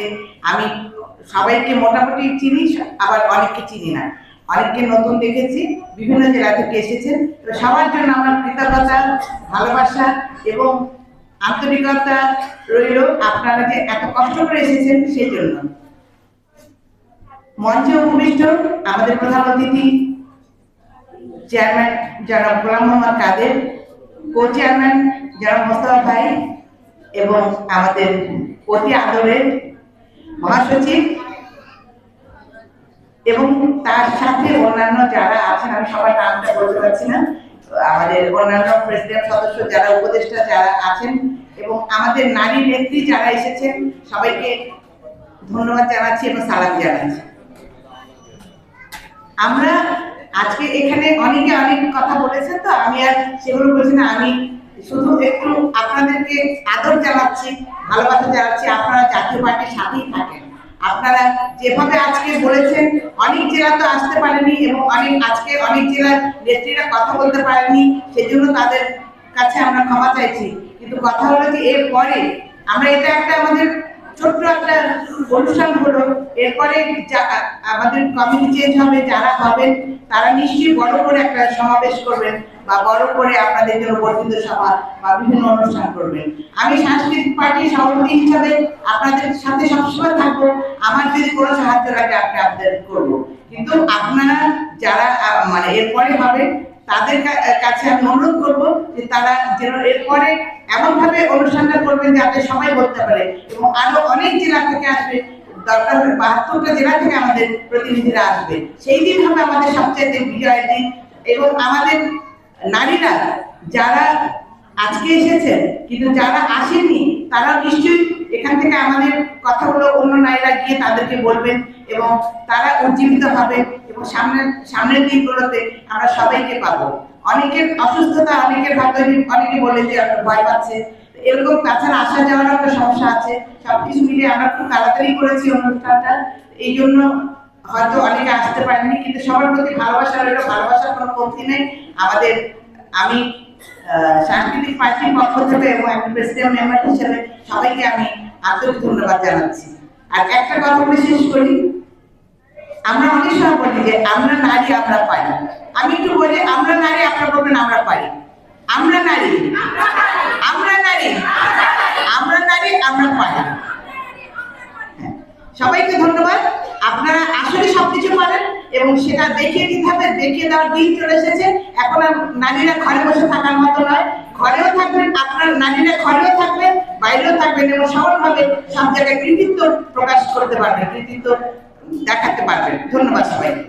আসছে আমি সবাইকে মোটামুটি চিনি, আবার অনেককে চিনি না। অনেককে নতুন দেখেছি, বিভিন্ন জেলা থেকে এসেছেন। তো সবার জন্য আমার কৃতজ্ঞতা, ভালোবাসা এবং আন্তরিকতা রইল আপনারা যে এত কষ্ট করে এসেছেন সেই জন্য মঞ্চে উপবিষ্ট আমাদের প্রধান অতিথি, চেয়ারম্যান জনাব গোলাম মোহাম্মদ কাদের কো চেয়ারম্যান জনাব মোস্তফা ভাই এবং আমাদের অতি আদরের মহাসচিব এবং তার সাথে অন্যান্য যারা আছেন, আমি সবার নামটা বলতে পারছি না, আমাদের অন্যান্য প্রেসিডেন্ট সদস্য যারা, উপদেষ্টা যারা আছেন এবং আমাদের নারী নেত্রী যারা এসেছেন, সবাইকে ধন্যবাদ জানাচ্ছি এবং সালাম জানাচ্ছি। আমরা আজকে এখানে অনেকে অনেক কথা বলেছেন, তো আমি আর সেগুলো বলছি না, আমি শুধু একটু আপনাদেরকে আদর জানাচ্ছি, ভালোবাসা জানাচ্ছি, আপনারা জাতীয় পার্টির সাথেই থাকেন। আপনারা যেভাবে আজকে বলেছেন, অনেক জেলা তো আসতে পারেনি এবং অনেক আজকে অনেক জেলার নেত্রীরা কথা বলতে পারেনি, সেজন্য তাদের কাছে আমরা ক্ষমা চাইছি। কিন্তু কথা হলো যে এরপরে আমরা এটা একটা আমাদের ছোট্ট একটা অনুষ্ঠান হলো। এরপরে আমাদের কমিটি চেঞ্জ হবে, যারা হবেন, তারা নিশ্চয়ই বড় করে একটা সমাবেশ করবেন বা বড় করে আপনাদের জন্য বর্ধিত সভা বা বিভিন্ন অনুষ্ঠান করবেন। আমি সাংস্কৃতিক পার্টির সভাপতি হিসাবে আপনাদের সাথে সবসময় থাকব। আমার যদি কোনো সাহায্য লাগে আপনি আপনাদের করব। কিন্তু আপনারা যারা মানে এরপরে হবে তাদের কাছে আমি অনুরোধ করব যে তারা যেন এরপরে এমন ভাবে অনুষ্ঠানটা করবেন যাতে সবাই বলতে পারে এবং আরও অনেক জেলা থেকে আসবে, দরকার হলে বাহাত্তরটা জেলা থেকে আমাদের প্রতিনিধিরা আসবে। সেই দিন হবে আমাদের সবচেয়ে বিজয় দিন এবং আমাদের নারীরা যারা আজকে এসেছেন, কিন্তু যারা আসেনি তারা নিশ্চয়ই এখান থেকে আমাদের কথাগুলো অন্য নারীরা গিয়ে তাদেরকে বলবেন এবং তারা উজ্জীবিত হবে এবং সামনের সামনের দিনগুলোতে আমরা সবাইকে পাবো। অনেকের অসুস্থতা, অনেকের হয়তো অনেকে বলে যে ভয় পাচ্ছে। এরকম তাছাড়া আসা যাওয়ার একটা সমস্যা আছে। সবকিছু মিলিয়ে আমরা খুব তাড়াতাড়ি করেছি অনুষ্ঠানটা। এই জন্য হয়তো অনেকে আসতে পারেননি, কিন্তু সবার প্রতি ভালোবাসা রইল। ভালোবাসার কোনো কমতি নেই। আমাদের, আমি সাংস্কৃতিক পার্টির পক্ষ থেকে এবং একটা প্রেসিডেন্ট মেম্বার হিসেবে সবাইকে আমি আন্তরিক ধন্যবাদ জানাচ্ছি। আর একটা কথা বলে শেষ করি, আমরা অনেক সময় বলি যে, আমরা নারী, আমরা পাই আমি একটু বলি, আমরা নারী আপনারা বলবেন আমরা পাই আমরা নারী। আমরা নারী আমরা নারী আমরা পারি হ্যাঁ। সবাইকে ধন্যবাদ আপনারা আসলে সবকিছু পারেন এবং সেটা দেখিয়ে দিতে হবে দেখিয়ে দেওয়ার দিন চলে এসেছে। এখন আর নারীরা ঘরে বসে থাকার মতো নয়। ঘরেও থাকবেন, আপনার নারীরা ঘরেও থাকবে বাইরেও থাকবেন এবং সমানভাবে সব জায়গায় কৃতিত্ব প্রকাশ করতে পারবেন, কৃতিত্ব দেখাতে পারবেন। ধন্যবাদ সবাইকে।